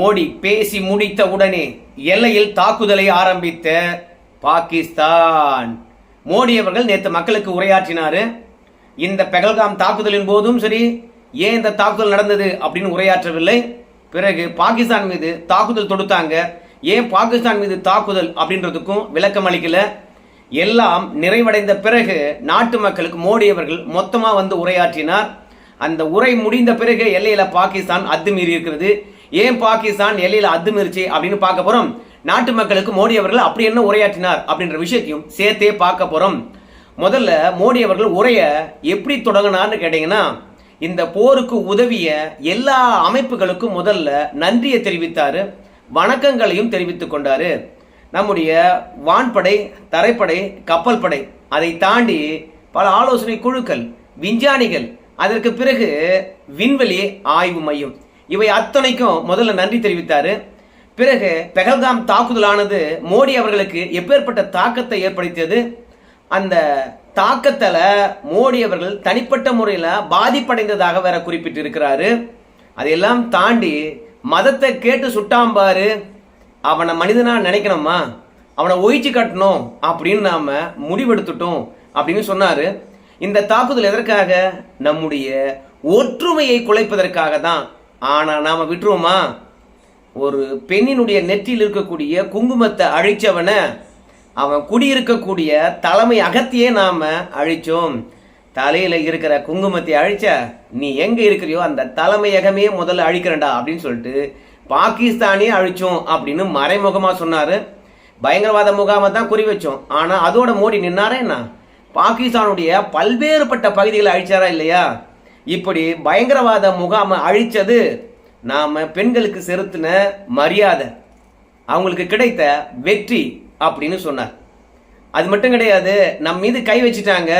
மோடி பேசி முடித்த உடனே எல்லையில் தாக்குதலை ஆரம்பித்த பாகிஸ்தான். மோடி அவர்கள் நேற்று மக்களுக்கு உரையாற்றினார். இந்த பெகல்காம் தாக்குதலின் போதும் சரி ஏன் இந்த தாக்குதல் நடந்தது அப்படின்னு உரையாற்றவில்லை. பிறகு பாகிஸ்தான் மீது தாக்குதல் தொடுத்தாங்க. ஏன் பாகிஸ்தான் மீது தாக்குதல் அப்படின்றதுக்கும் விளக்கம் அளிக்கல. எல்லாம் நிறைவடைந்த பிறகு நாட்டு மக்களுக்கு மோடி அவர்கள் மொத்தமாக வந்து உரையாற்றினார். அந்த உரை முடிந்த பிறகு எல்லையில் பாகிஸ்தான் அத்துமீறி இருக்கிறது. ஏன் பாகிஸ்தான் எல்லையில் அத்துமீறிச்சு அப்படின்னு பார்க்க போறோம். நாட்டு மக்களுக்கு மோடி அவர்கள் அப்படி என்ன உரையாற்றினார் அப்படின்ற விஷயத்தையும் சேர்த்தே பார்க்க போறோம். முதல்ல மோடி அவர்கள் உரைய எப்படி தொடங்கினார்னு கேட்டீங்கன்னா இந்த போருக்கு உதவிய எல்லா அமைப்புகளுக்கும் முதல்ல நன்றியை தெரிவித்தாரு வணக்கங்களையும் தெரிவித்துக் கொண்டாரு. நம்முடைய வான்படை தரைப்படை கப்பல் படை அதை தாண்டி பல ஆலோசனை குழுக்கள் விஞ்ஞானிகள் அதற்கு பிறகு விண்வெளி ஆய்வு மையம். இவை அத்தனைக்கும் முதல்ல நன்றி தெரிவித்தாரு. பிறகு பெகல்காம் தாக்குதலானது மோடி அவர்களுக்கு எப்பேற்பட்ட தாக்கத்தை ஏற்படுத்தியது. அந்த தாக்கத்தில் மோடி அவர்கள் தனிப்பட்ட முறையில் பாதிப்படைந்ததாக வேற குறிப்பிட்டிருக்கிறாரு. அதையெல்லாம் தாண்டி மதத்தை கேட்டு சுட்டாம்பாரு அவனை மனிதனா நினைக்கணுமா? அவனை ஒழிச்சு கட்டணும் அப்படின்னு நாம முடிவெடுத்துட்டோம் அப்படின்னு சொன்னாரு. இந்த தாக்குதல் எதற்காக? நம்முடைய ஒற்றுமையை குலைப்பதற்காக தான் ஆனால் நாம் விட்டுருவோமா? ஒரு பெண்ணினுடைய நெற்றியில் இருக்கக்கூடிய குங்குமத்தை அழிச்சவனை அவன் குடியிருக்கக்கூடிய தலைமை அகத்தையே நாம் அழிச்சோம். தலையில் இருக்கிற குங்குமத்தை அழிச்ச நீ எங்கே இருக்கிறியோ அந்த தலைமையகமே முதல்ல அழிக்கிறேன்டா அப்படின்னு சொல்லிட்டு பாகிஸ்தானே அழிச்சோம் அப்படின்னு மறைமுகமாக சொன்னார். பயங்கரவாத முகாமை தான் குறி வச்சோம். ஆனால் அதோட மோடி நின்னாரே என்ன? பாகிஸ்தானுடைய பல்வேறுபட்ட பகுதிகளை அழிச்சாரா இல்லையா? இப்படி பயங்கரவாத முகாமை அழித்தது நாம் பெண்களுக்கு செலுத்தின மரியாதை. அவங்களுக்கு கிடைத்த வெற்றி அப்படின்னு சொன்னார். அது மட்டும் கிடையாது நம் மீது கை வச்சுட்டாங்க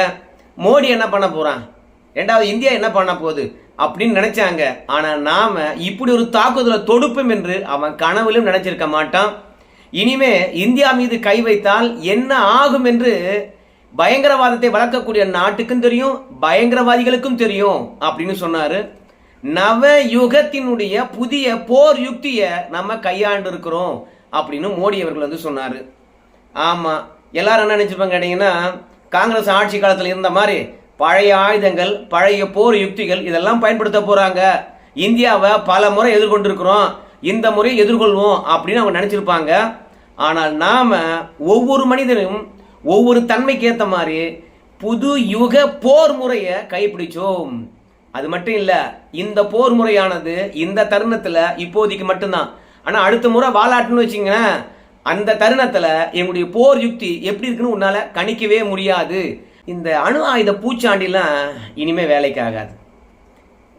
மோடி என்ன பண்ண போகிறான் ரெண்டாவது இந்தியா என்ன பண்ண போகுது? அப்படின்னு நினைச்சாங்க. ஆனால் நாம் இப்படி ஒரு தாக்குதலை தொடுப்போம் என்று அவன் கனவிலும் நினைச்சிருக்க மாட்டான். இனிமே இந்தியா மீது கை வைத்தால் என்ன ஆகும் என்று பயங்கரவாதத்தை வளர்க்கக்கூடிய நாட்டுக்கும் தெரியும் பயங்கரவாதிகளுக்கும் தெரியும் அப்படின்னு சொன்னாரு. நவ யுகத்தினுடைய புதிய போர் யுக்திய நம்ம கையாண்டு இருக்கிறோம் அப்படின்னு மோடி அவர்கள் வந்து சொன்னாரு. ஆமா எல்லாரும் என்ன நினச்சிருப்பாங்க கேட்டீங்கன்னா காங்கிரஸ் ஆட்சி காலத்தில் இருந்த மாதிரி பழைய ஆயுதங்கள் பழைய போர் யுக்திகள் இதெல்லாம் பயன்படுத்த போறாங்க. இந்தியாவை பல முறை எதிர்கொண்டிருக்கிறோம் இந்த முறை எதிர்கொள்வோம் அப்படின்னு அவங்க நினைச்சிருப்பாங்க. ஆனால் நாம ஒவ்வொரு மனிதனும் ஒவ்வொரு தன்மைக்கு ஏற்ற மாதிரி புது யுக போர் முறையை கைப்பிடிச்சோம். அது மட்டும் இல்லை இந்த போர் முறையானது இந்த தருணத்தில் இப்போதைக்கு மட்டும்தான். ஆனால் அடுத்த முறை வாலாட்டுன்னு வச்சிங்கன்னா அந்த தருணத்தில் எங்களுடைய போர் யுக்தி எப்படி இருக்குன்னு உன்னால் கணிக்கவே முடியாது. இந்த அணு ஆயுத பூச்சாண்டிலாம் இனிமே வேலைக்கு ஆகாது.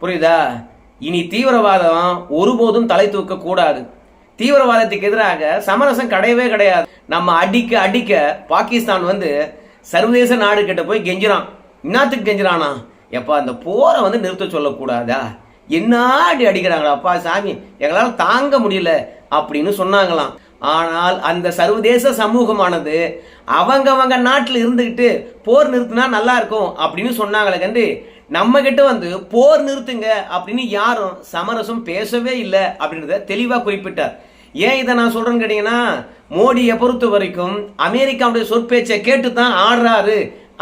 புரியுதா? இனி தீவிரவாதம் ஒருபோதும் தலை தூக்கக்கூடாது. தீவிரவாதத்துக்கு எதிராக சமரசம் கிடையவே கிடையாது. நம்ம அடிக்க அடிக்க பாகிஸ்தான் வந்து சர்வதேச நாடு கிட்ட போய் கெஞ்சுறான். என்னத்துக்கு கெஞ்சுறானா? எப்பா அந்த போரை வந்து நிறுத்த சொல்லக்கூடாதா? என்ன அடி அடிக்கிறாங்களா? அப்பா சாமி எங்களால் தாங்க முடியல அப்படின்னு சொன்னாங்களாம். ஆனால் அந்த சர்வதேச சமூகமானது அவங்க அவங்க நாட்டில் இருந்துக்கிட்டு போர் நிறுத்தினா நல்லா இருக்கும் அப்படின்னு சொன்னாங்களே கண்டு நம்ம கிட்ட வந்து போர் நிறுத்துங்க அப்படின்னு யாரும் சமரசம் பேசவே இல்லை அப்படின்றத தெளிவாக குறிப்பிட்டார். ஏன் இதை நான் சொல்றேன்னு கேட்டீங்கன்னா மோடியை பொறுத்த வரைக்கும் அமெரிக்காவுடைய சொற்பேச்சை கேட்டு தான் ஆடுறாரு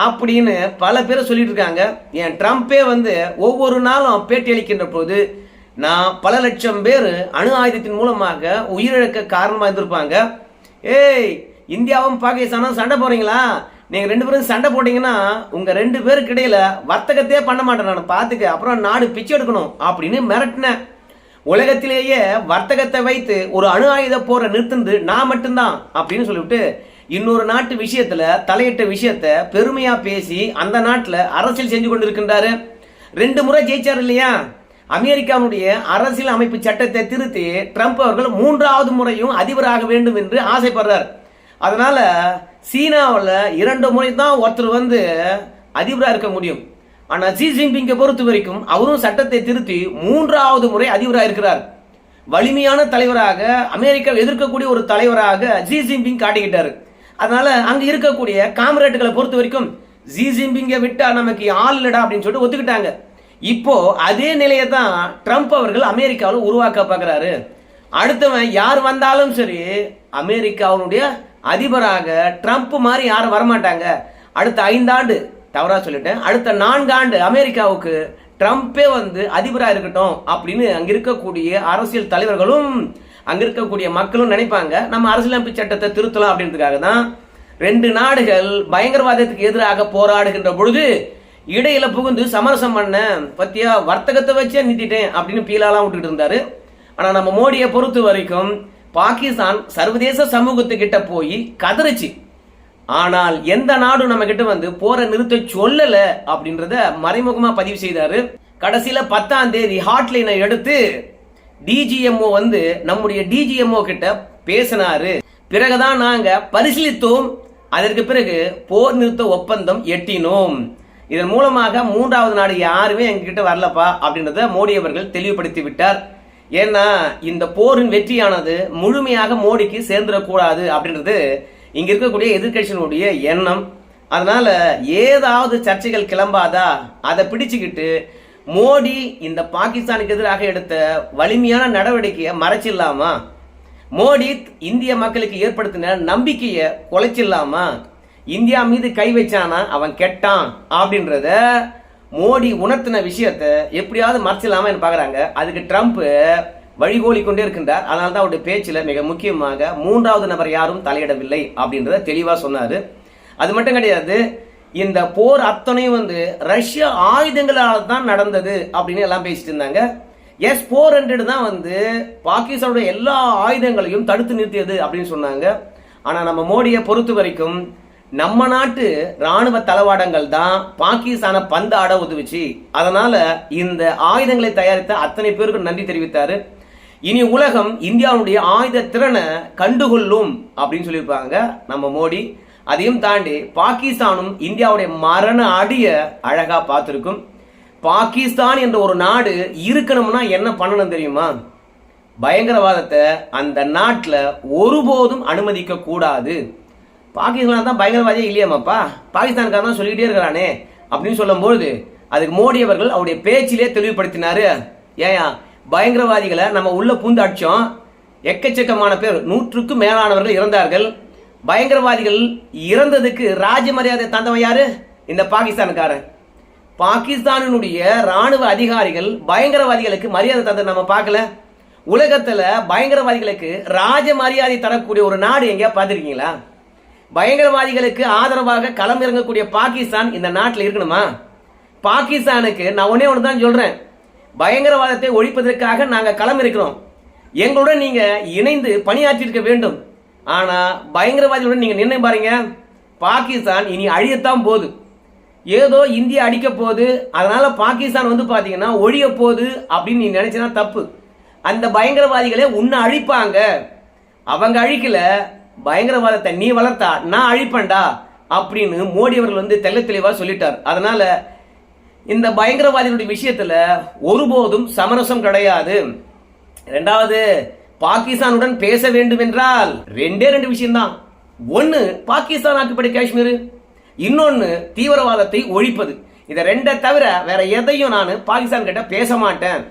அப்படின்னு பல பேர் சொல்லிட்டு இருக்காங்க. ஏன் ட்ரம்ப்பே வந்து ஒவ்வொரு நாளும் பேட்டி அளிக்கின்ற போது நான் பல லட்சம் பேர் அணு ஆயுதத்தின் மூலமாக உயிரிழக்க காரணமாக இருந்திருப்பாங்க. ஏய் இந்தியாவும் பாகிஸ்தானும் சண்டை போறீங்களா நீங்கள் ரெண்டு பேரும் சண்டை போட்டீங்கன்னா உங்கள் ரெண்டு பேருக்கு இடையில வர்த்தகத்தையே பண்ண மாட்டேன் நான். பார்த்துக்க அப்புறம் நாடு பிச்சை எடுக்கணும் அப்படின்னு மிரட்டினேன். உலகத்திலேயே வர்த்தகத்தை வைத்து ஒரு அணு ஆயுத போரை நிறுத்துனது நான் மட்டும்தான் அப்படின்னு சொல்லிவிட்டு இன்னொரு நாட்டு விஷயத்துல தலையிட்ட விஷயத்த பெருமையா பேசி அந்த நாட்டில் அரசியல் செஞ்சு கொண்டிருக்கின்றாரு. ரெண்டு முறை ஜெயிச்சார் இல்லையா? அமெரிக்காவுடைய அரசியல் அமைப்பு சட்டத்தை திருத்தி ட்ரம்ப் அவர்கள் மூன்றாவது முறையும் அதிபராக வேண்டும் என்று ஆசைப்படுறார். அதனால சீனாவில் இரண்டு முறை தான் ஒருத்தர் வந்து அதிபராக இருக்க முடியும். ஆனால் ஜி ஜின்பிங்கை பொறுத்த வரைக்கும் அவரும் சட்டத்தை திருத்தி மூன்றாவது முறை அதிபராக இருக்கிறார். வலிமையான தலைவராக அமெரிக்கா எதிர்க்கக்கூடிய ஒரு தலைவராக ஜி ஜின்பிங் காட்டிக்கிட்டாரு. அதனால அங்க இருக்கக்கூடிய காமரேட்டுகளை பொறுத்த வரைக்கும் ஜி ஜின்பிங்கை விட்டா நமக்கு ஆள் இல்லடா அப்படின்னு சொல்லிட்டு ஒத்துக்கிட்டாங்க. இப்போ அதே நிலையை தான் ட்ரம்ப் அவர்கள் அமெரிக்காவில் உருவாக்க பார்க்குறாரு. அடுத்தவன் யார் வந்தாலும் சரி அமெரிக்காவுடைய அதிபராக ட்ரம்ப் மாதிரி யாரும் வரமாட்டாங்க. அடுத்த ஐந்தாண்டு தவறாக சொல்லிட்டேன். அடுத்த நான்காண்டு அமெரிக்காவுக்கு ட்ரம்ப்பே வந்து அதிபராக இருக்கட்டும் அப்படின்னு அங்கே இருக்கக்கூடிய அரசியல் தலைவர்களும் அங்கே இருக்கக்கூடிய மக்களும் நினைப்பாங்க. நம்ம அரசியலமைப்பு சட்டத்தை திருத்தலாம் அப்படின்றதுக்காக தான் ரெண்டு நாடுகள் பயங்கரவாதத்துக்கு எதிராக போராடுகின்ற பொழுது இடையில புகுந்து சமரசம் பண்ண பத்தியா வர்த்தகத்தை வச்சே நிறுத்திட்டேன் அப்படின்னு பீலாலாம் விட்டுட்டு இருந்தாரு. ஆனால் நம்ம மோடியை பொறுத்த வரைக்கும் பாகிஸ்தான் சர்வதேச சமூகத்துக்கிட்ட போய் கதறிச்சு. ஆனால் எந்த நாடும் நம்ம கிட்ட வந்து போரை நிறுத்த சொல்லல அப்படின்றத மறைமுகமா பதிவு செய்தாரு. கடைசியில பத்தாம் தேதி ஹாட்லைனை எடுத்து டிஜிஎம்ஓ வந்து நம்முடைய டிஜிஎம்ஓ கிட்ட பேசினாரு. பிறகுதான் நாங்க பரிசீலித்தோம். அதற்கு பிறகு போர் நிறுத்த ஒப்பந்தம் எட்டினோம். இதன் மூலமாக மூன்றாவது நாடு யாருமே எங்ககிட்ட வரலப்பா அப்படின்றத மோடி அவர்கள் தெளிவுபடுத்தி விட்டார். ஏன்னா இந்த போரின் வெற்றியானது முழுமையாக மோடிக்கு சேர்ந்துடக்கூடாது அப்படின்றது இங்கே இருக்கக்கூடிய எதிர்கட்சியினுடைய எண்ணம். அதனால் ஏதாவது சர்ச்சைகள் கிளம்பாதா அதை பிடிச்சுக்கிட்டு மோடி இந்த பாகிஸ்தானுக்கு எதிராக எடுத்த வலிமையான நடவடிக்கையை மறைச்சிடலாமா? மோடி இந்திய மக்களுக்கு ஏற்படுத்தின நம்பிக்கையை குலைச்சிடலாமா? இந்தியா மீது கை வச்சானா அவன் கெட்டான் அப்படின்றத மோடி உணர்த்தின விஷயத்த எப்படியாவது மறைச்சிடலாமா பார்க்குறாங்க. அதுக்கு ட்ரம்ப்பு வழிகோலி கொண்டே இருக்கின்றார். அதனால தான் அவருடைய பேச்சில் மிக முக்கியமாக மூன்றாவது நபர் யாரும் தலையிடவில்லை அப்படின்றத தெளிவாக சொன்னார். அது மட்டும் கிடையாது இந்த போர் அத்தனையும் வந்து ரஷ்ய ஆயுதங்களால் தான் நடந்தது அப்படின்னு எல்லாம் பேசிட்டு இருந்தாங்க. எஸ் போர் ஹண்ட்ரட் தான் வந்து பாகிஸ்தானுடைய எல்லா ஆயுதங்களையும் தடுத்து நிறுத்தியது அப்படின்னு சொன்னாங்க. ஆனால் நம்ம மோடியை பொறுத்த வரைக்கும் நம்ம நாட்டு ராணுவ தளவாடங்கள் தான் பாகிஸ்தானை பந்தாட உதவிச்சு. அதனால இந்த ஆயுதங்களை தயாரித்த அத்தனை பேருக்கு நன்றி தெரிவித்தாரு. இனி உலகம் இந்தியாவுடைய ஆயுத திறனை கண்டுகொள்ளும் அப்படின்னு சொல்லியிருப்பாங்க நம்ம மோடி. அதையும் தாண்டி பாகிஸ்தானும் இந்தியாவுடைய மரண அடிய அழகா பார்த்துருக்கும். பாகிஸ்தான் என்ற ஒரு நாடு இருக்கணும்னா என்ன பண்ணணும் தெரியுமா? பயங்கரவாதத்தை அந்த நாட்டில் ஒருபோதும் அனுமதிக்க கூடாது. பாகிஸ்தான் தான் பயங்கரவாதியே இல்லையாமாப்பா. பாகிஸ்தானுக்காக தான் சொல்லிக்கிட்டே இருக்கிறானே அப்படின்னு சொல்லும்போது அதுக்கு மோடி அவர்கள் அவருடைய பேச்சிலே தெளிவுபடுத்தினாரு. ஏயா பயங்கரவாதிகளை நம்ம உள்ள பூந்து அடிச்சோம் எக்கச்சக்கமான பேர். நூற்றுக்கும் மேலானவர்கள் இறந்தார்கள். பயங்கரவாதிகள் இறந்ததுக்கு ராஜ மரியாதை தந்தவன் யாரு? இந்த பாகிஸ்தானுக்காரன் பாகிஸ்தானினுடைய ராணுவ அதிகாரிகள் பயங்கரவாதிகளுக்கு மரியாதை தந்தது நம்ம பார்க்கல. உலகத்தில் பயங்கரவாதிகளுக்கு ராஜ மரியாதை தரக்கூடிய ஒரு நாடு எங்கேயா பார்த்துருக்கீங்களா? பயங்கரவாதிகளுக்கு ஆதரவாக களம் இறங்கக்கூடிய பாகிஸ்தான் இந்த நாட்டில் இருக்கணுமா? பாகிஸ்தானுக்கு நான் ஒன்னே ஒன்று தான் சொல்கிறேன் பயங்கரவாதத்தை ஒழிப்பதற்காக நாங்கள் களம் இருக்கிறோம். எங்களுடன் நீங்கள் இணைந்து பணியாற்றியிருக்க வேண்டும். ஆனால் பயங்கரவாதிகளுடன் நீங்கள் நிர்ணயம் பாருங்க. பாகிஸ்தான் இனி அழியத்தான் போகுது. ஏதோ இந்தியா அடிக்க போகுது. அதனால பாகிஸ்தான் வந்து பார்த்தீங்கன்னா ஒழிய போகுது அப்படின்னு நீ நினைச்சனா தப்பு. அந்த பயங்கரவாதிகளே உன்னை அழிப்பாங்க. அவங்க அழிக்கல. பயங்கரவாதத்தை நீ வளர்த்தா நான் அழிப்பேன்டா அப்படின்னு மோடி அவர்கள் வந்து தெல்ல தெளிவாக சொல்லிட்டார். அதனால இந்த பயங்கரவாதிகளுடைய விஷயத்துல ஒருபோதும் சமரசம் கிடையாது. ரெண்டாவது பாகிஸ்தானுடன் பேச வேண்டும் என்றால் ரெண்டே ரெண்டு விஷயம்தான். ஒன்று பாகிஸ்தான் ஆக்குப்படி காஷ்மீர். இன்னொன்று தீவிரவாதத்தை ஒழிப்பது. இதை ரெண்டை தவிர வேற எதையும் நான் பாகிஸ்தான் கிட்ட பேச மாட்டேன்.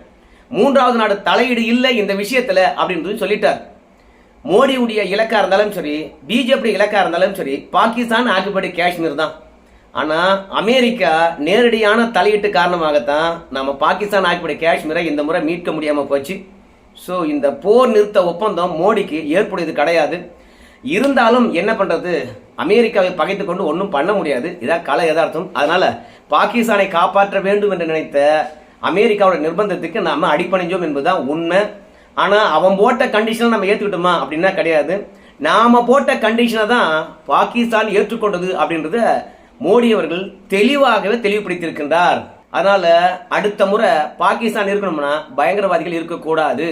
மூன்றாவது நாடு தலையீடு இல்லை இந்த விஷயத்தில் அப்படின்னு சொல்லிட்டார். மோடியுடைய இலக்கா இருந்தாலும் சரி பிஜேபி இலக்கா இருந்தாலும் சரி பாகிஸ்தான் ஆக்குப்படி காஷ்மீர் தான். ஆனா அமெரிக்கா நேரடியான தலையீட்டு காரணமாகத்தான் நம்ம பாகிஸ்தான் ஆக்கிப்படி காஷ்மீரை இந்த முறை மீட்க முடியாம போச்சு. ஸோ இந்த போர் நிறுத்த ஒப்பந்தம் மோடிக்கு ஏற்புடையது கிடையாது. இருந்தாலும் என்ன பண்ணுறது அமெரிக்காவை பகைத்து கொண்டு ஒன்றும் பண்ண முடியாது. இதான் கலை யதார்த்தம். அதனால் பாகிஸ்தானை காப்பாற்ற வேண்டும் என்று நினைத்த அமெரிக்காவோட நிர்பந்தத்துக்கு நாம் அடிப்பணிஞ்சோம் என்பதுதான் உண்மை. ஆனால் அவன் போட்ட கண்டிஷனை நம்ம ஏற்றுக்கிட்டோமா அப்படின்னா கிடையாது. நாம் போட்ட கண்டிஷனை தான் பாகிஸ்தான் ஏற்றுக்கொண்டது அப்படின்றத மோடி அவர்கள் தெளிவாகவே தெளிவுபடுத்தியிருக்கின்றார். அதனால அடுத்த முறை பாகிஸ்தான் இருக்கணும்னா பயங்கரவாதிகள் இருக்கக்கூடாது.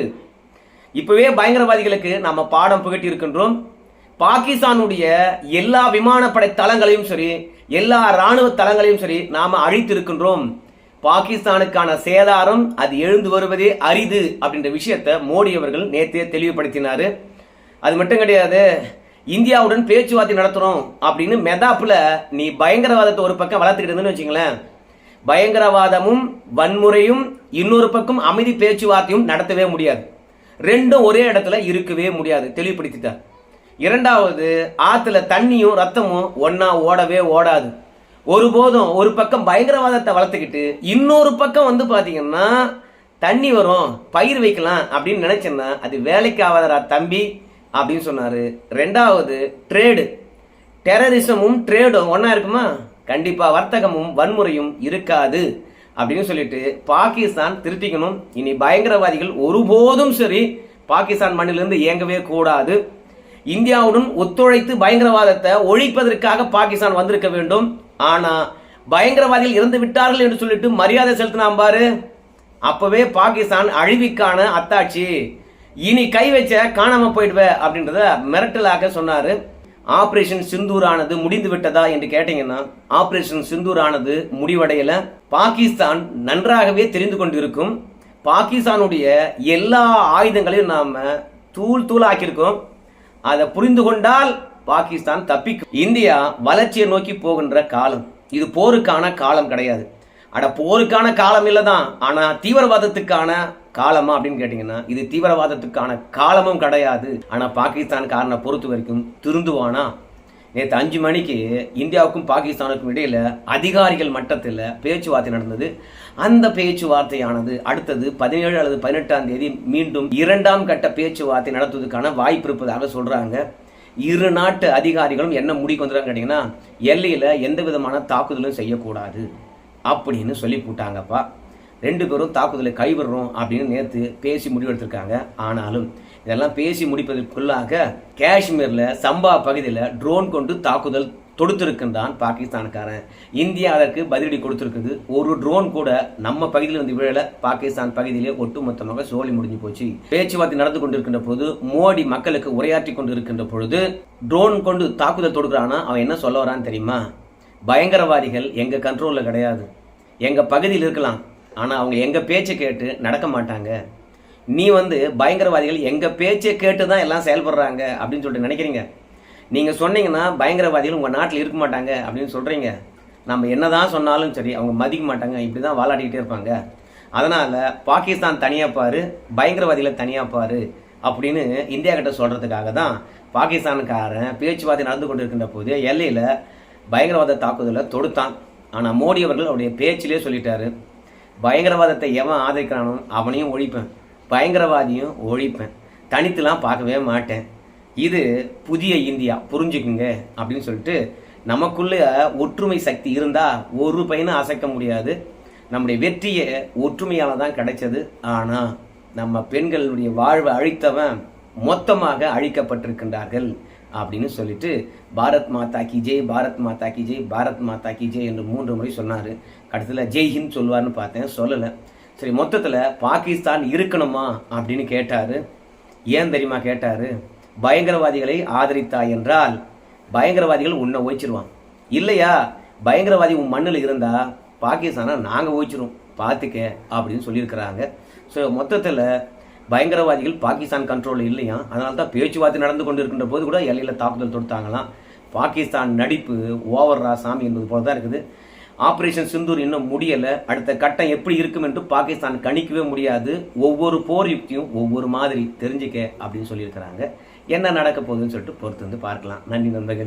இப்பவே பயங்கரவாதிகளுக்கு நம்ம பாடம் புகட்டி இருக்கின்றோம் பாகிஸ்தானுடைய எல்லா விமானப்படை தளங்களையும் சரி எல்லா ராணுவ தளங்களையும் சரி நாம அழித்திருக்கின்றோம். பாகிஸ்தானுக்கான சேதாரம் அது எழுந்து வருவதே அரிது அப்படின்ற விஷயத்த மோடி அவர்கள் நேற்றே தெளிவுபடுத்தினாரு. அது மட்டும் கிடையாது இந்தியாவுடன் பேச்சுவார்த்தை நடத்துறோம் அப்படின்னு மெதாப்புல நீ பயங்கரவாதத்தை ஒரு பக்கம் வளர்த்துக்கிட்டு இருந்தேன்னு வச்சுங்களேன். பயங்கரவாதமும் வன்முறையும் இன்னொரு பக்கம் அமைதி பேச்சுவார்த்தையும் நடத்தவே முடியாது. ரெண்டும் ஒரே இடத்துல இருக்கவே முடியாது. தெளிவுபடுத்திட்டார் இரண்டாவது ஆற்றுல தண்ணியும் ரத்தமும் ஒன்னா ஓடவே ஓடாது. ஒருபோதும் ஒரு பக்கம் பயங்கரவாதத்தை வளர்த்துக்கிட்டு இன்னொரு பக்கம் வந்து பார்த்தீங்கன்னா தண்ணி வரும் பயிர் வைக்கலாம் அப்படின்னு நினைச்சேன்னா அது வேலைக்கு ஆகாதரா தம்பி. அப்படின்னு சொன்னார். ரெண்டாவது ட்ரேடு டெரரிசமும் ட்ரேடும் ஒன்றா இருக்குமா? கண்டிப்பாக வர்த்தகமும் வன்முறையும் இருக்காது. அப்படின்னு சொல்லிட்டு பாகிஸ்தான் திருத்திக்கணும். இனி பயங்கரவாதிகள் ஒருபோதும் சரி பாகிஸ்தான் மண்ணிலிருந்து இயங்கவே கூடாது. இந்தியாவுடன் ஒத்துழைத்து பயங்கரவாதத்தை ஒழிப்பதற்காக பாகிஸ்தான் வந்திருக்க வேண்டும். ஆனால் பயங்கரவாதிகள் இறந்து விட்டார்கள் என்று சொல்லிட்டு மரியாதை செலுத்தினான் பாரு. அப்பவே பாகிஸ்தான் அழிவிக்கான அத்தாட்சி. இனி கை வச்ச காணாம போயிடுவ அப்படின்றத மிரட்டலாக சொன்னாரு. ஆபரேஷன் சிந்தூரானது முடிந்து விட்டதா என்று கேட்டீங்கன்னா ஆபரேஷன் சிந்தூரானது முடிவடையல. பாகிஸ்தான் நன்றாகவே தெரிந்து கொண்டிருக்கும். பாகிஸ்தானுடைய எல்லா ஆயுதங்களையும் நாம தூள் தூளாக்கியிருக்கோம். அதை புரிந்து கொண்டால் பாகிஸ்தான் தப்பிக்கும். இந்தியா வளர்ச்சியை நோக்கி போகின்ற காலம். இது போருக்கான காலம் கிடையாது. அட போருக்கான காலம் இல்லதான். ஆனா தீவிரவாதத்துக்கான காலமா அப்படின்னு கேட்டீங்கன்னா இது தீவிரவாதத்துக்கான காலமும் கிடையாது. ஆனா பாகிஸ்தான்காரனை பொறுத்த வரைக்கும் திருந்துவானா? நேற்று அஞ்சு மணிக்கு இந்தியாவுக்கும் பாகிஸ்தானுக்கும் இடையில் அதிகாரிகள் மட்டத்தில் பேச்சுவார்த்தை நடந்தது. அந்த பேச்சுவார்த்தையானது அடுத்தது பதினேழு அல்லது பதினெட்டாம் தேதி மீண்டும் இரண்டாம் கட்ட பேச்சுவார்த்தை நடத்துவதற்கான வாய்ப்பு இருப்பதாக சொல்கிறாங்க இரு நாட்டு அதிகாரிகளும் என்ன முடிக்கு வந்துடுறாங்க கேட்டிங்கன்னா எல்லையில் எந்த விதமான தாக்குதலும் செய்யக்கூடாது அப்படின்னு சொல்லி போட்டாங்கப்பா. ரெண்டு பேரும் தாக்குதலை கைவிடுறோம் அப்படின்னு நேற்று பேசி முடிவெடுத்திருக்காங்க ஆனாலும் இதெல்லாம் பேசி முடிப்பதற்குள்ளாக காஷ்மீரில் சம்பா பகுதியில் ட்ரோன் கொண்டு தாக்குதல் தொடுத்திருக்கின்றான் பாகிஸ்தானுக்காரன் இந்தியா அதற்கு பதிலடி கொடுத்துருக்குது. ஒரு ட்ரோன் கூட நம்ம பகுதியில் வந்து விழல. பாகிஸ்தான் பகுதியிலே ஒட்டுமொத்தமாக சோழி முடிஞ்சு போச்சு. பேச்சுவார்த்தை நடந்து கொண்டிருக்கின்ற பொழுது மோடி மக்களுக்கு உரையாற்றி கொண்டு இருக்கின்ற பொழுது ட்ரோன் கொண்டு தாக்குதல் தொடுக்கிறானா அவன் என்ன சொல்ல வரான்னு தெரியுமா? பயங்கரவாதிகள் எங்கள் கண்ட்ரோலில் கிடையாது. எங்கள் பகுதியில் இருக்கலாம். ஆனால் அவங்க எங்கள் பேச்சை கேட்டு நடக்க மாட்டாங்க. நீ வந்து பயங்கரவாதிகள் எங்கள் பேச்சை கேட்டு தான் எல்லாம் செயல்படுறாங்க அப்படின்னு சொல்லிட்டு நினைக்கிறீங்க? நீங்கள் சொன்னீங்கன்னா பயங்கரவாதிகள் உங்கள் நாட்டில் இருக்க மாட்டாங்க அப்படின்னு சொல்கிறீங்க நம்ம என்ன தான் சொன்னாலும் சரி அவங்க மதிக்க மாட்டாங்க. இப்படி தான் வாலாட்டிக்கிட்டே இருப்பாங்க. அதனால் பாகிஸ்தான் தனியாக பாரு பயங்கரவாதிகளை தனியாக பாரு அப்படின்னு இந்தியா கிட்ட சொல்கிறதுக்காக தான் பாகிஸ்தானுக்காரன் பேச்சுவார்த்தை நடந்து கொண்டு இருக்கின்ற போது எல்லையில் பயங்கரவாத தாக்குதலை தொடுத்தான். ஆனால் மோடி அவர்கள் அவருடைய பேச்சிலே சொல்லிட்டாரு. பயங்கரவாதத்தை எவன் ஆதரிக்கிறானோ அவனையும் ஒழிப்பேன். பயங்கரவாதியும் ஒழிப்பேன். தனித்துலாம் பார்க்கவே மாட்டேன். இது புதிய இந்தியா புரிஞ்சுக்குங்க அப்படின்னு சொல்லிட்டு நமக்குள்ளே ஒற்றுமை சக்தி இருந்தால் ஒரு பையனும் அசைக்க முடியாது. நம்முடைய வெற்றியை ஒற்றுமையால் தான் கிடைச்சது. ஆனால் நம்ம பெண்களுடைய வாழ்வை அழித்தவன் மொத்தமாக அழிக்கப்பட்டிருக்கின்றார்கள். அப்படின்னு சொல்லிட்டு பாரத் மாதா கி ஜெய் பாரத் மாதா கி ஜெய் பாரத் மாதா கி ஜெய் என்று மூன்று முறை சொன்னார். கடைசியில் ஜெய் ஹிந்த் சொல்வார்னு பார்த்தேன் சொல்லலை. சரி மொத்தத்தில் பாகிஸ்தான் இருக்கணுமா அப்படின்னு கேட்டார். ஏன் தெரியுமா கேட்டார்? பயங்கரவாதிகளை ஆதரித்தாய் என்றால் பயங்கரவாதிகள் உன்னை ஓய்ச்சிருவான் இல்லையா? பயங்கரவாதி உன் மண்ணில் இருந்தால் பாகிஸ்தானை நாங்கள் ஓய்ச்சிரும் பார்த்துக்க அப்படின்னு சொல்லியிருக்கிறாங்க. ஸோ மொத்தத்தில் பயங்கரவாதிகள் பாகிஸ்தான் கண்ட்ரோலில் இல்லையா? அதனால தான் பேச்சுவார்த்தை நடந்து கொண்டு இருக்கின்ற போது கூட எல்லையில் தாக்குதல் தொடுத்தாங்களாம். பாகிஸ்தான் நடிப்பு ஓவர்ரா சாமி என்பது போல தான் இருக்குது. ஆப்ரேஷன் சிந்தூர் இன்னும் முடியலை. அடுத்த கட்டம் எப்படி இருக்கும் என்று பாகிஸ்தான் கணிக்கவே முடியாது. ஒவ்வொரு போர் யுக்தியும் ஒவ்வொரு மாதிரி தெரிஞ்சுக்க அப்படின்னு சொல்லியிருக்கிறாங்க. என்ன நடக்க போகுதுன்னு சொல்லிட்டு பொறுத்து வந்து பார்க்கலாம். நன்றி நண்பர்களே.